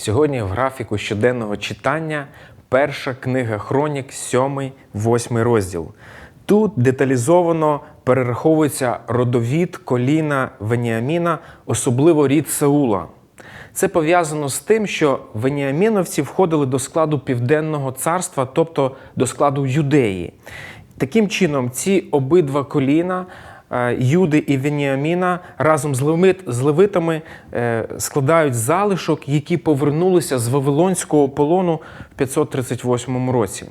Сьогодні в графіку щоденного читання перша книга Хронік, 7, 8 розділ. Тут деталізовано перераховується родовід коліна Веніаміна, особливо рід Саула. Це пов'язано з тим, що веніаміновці входили до складу Південного царства, тобто до складу Юдеї. Таким чином, ці обидва коліна Юди і Веніаміна разом з левитами е, складають залишок, які повернулися з Вавилонського полону в 538 році.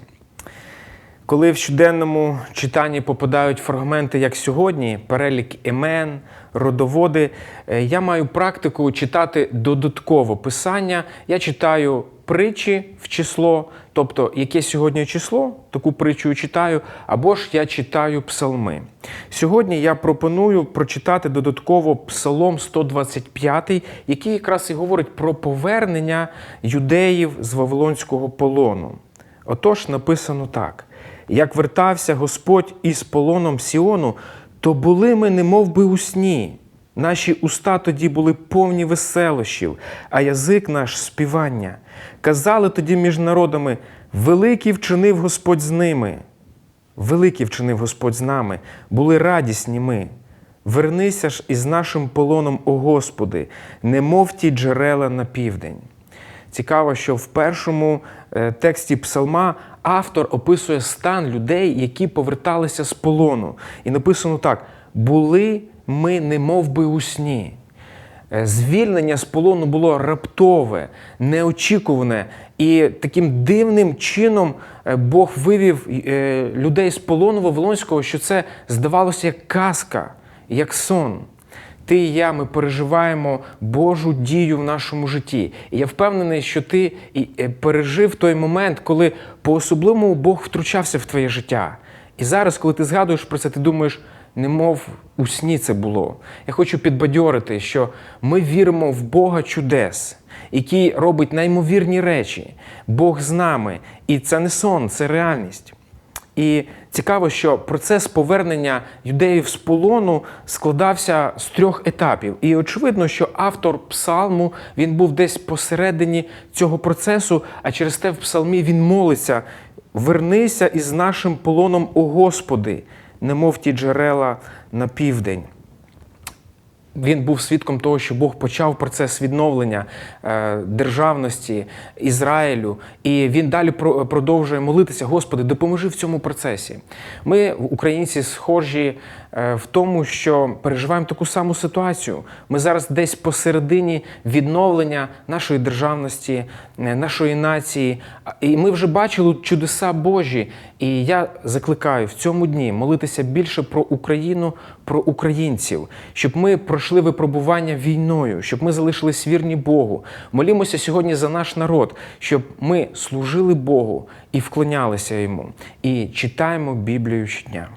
Коли в щоденному читанні попадають фрагменти, як сьогодні, перелік імен, родоводи, е, я маю практику читати додатково писання. Я читаю притчі в число, тобто яке сьогодні число, таку притчу читаю, або ж я читаю псалми. Сьогодні я пропоную прочитати додатково Псалом 125, який якраз і говорить про повернення юдеїв з Вавилонського полону. Отож, написано так: як вертався Господь із полоном Сіону, то були ми немов би у сні. Наші уста тоді були повні веселощів, а язик наш співання. Казали тоді між народами: Великий вчинив Господь з ними. Великий вчинив Господь з нами, були радісні ми. Вернися ж із нашим полоном, о Господи, немов ті джерела на південь. Цікаво, що в першому е, тексті псалма автор описує стан людей, які поверталися з полону. І написано так: були ми немов би у сні. Е, Звільнення з полону було раптове, неочікуване, і таким дивним чином е, Бог вивів е, людей з полону Вавилонського, що це здавалося як казка, як сон. Ти і я ми переживаємо Божу дію в нашому житті. І я впевнений, що ти пережив той момент, коли по-особливому Бог втручався в твоє життя. І зараз, коли ти згадуєш про це, ти думаєш, немов у сні це було. Я хочу підбадьорити, що ми віримо в Бога чудес, який робить неймовірні речі. Бог з нами. І це не сон, це реальність. І цікаво, що процес повернення юдеїв з полону складався з трьох етапів. І очевидно, що автор псалму він був десь посередині цього процесу, а через те в псалмі він молиться: вернися із нашим полоном, о Господи, немов ті джерела на південь. Він був свідком того, що Бог почав процес відновлення е, державності Ізраїлю, і він далі продовжує молитися: Господи, допоможи в цьому процесі. Ми, українці, схожі е, в тому, що переживаємо таку саму ситуацію. Ми зараз десь посередині відновлення нашої державності, е, нашої нації. І ми вже бачили чудеса Божі. І я закликаю в цьому дні молитися більше про Україну, про українців, щоб ми пройшли випробування війною, щоб ми залишились вірні Богу. Молімося сьогодні за наш народ, щоб ми служили Богу і вклонялися йому. І читаємо Біблію щодня.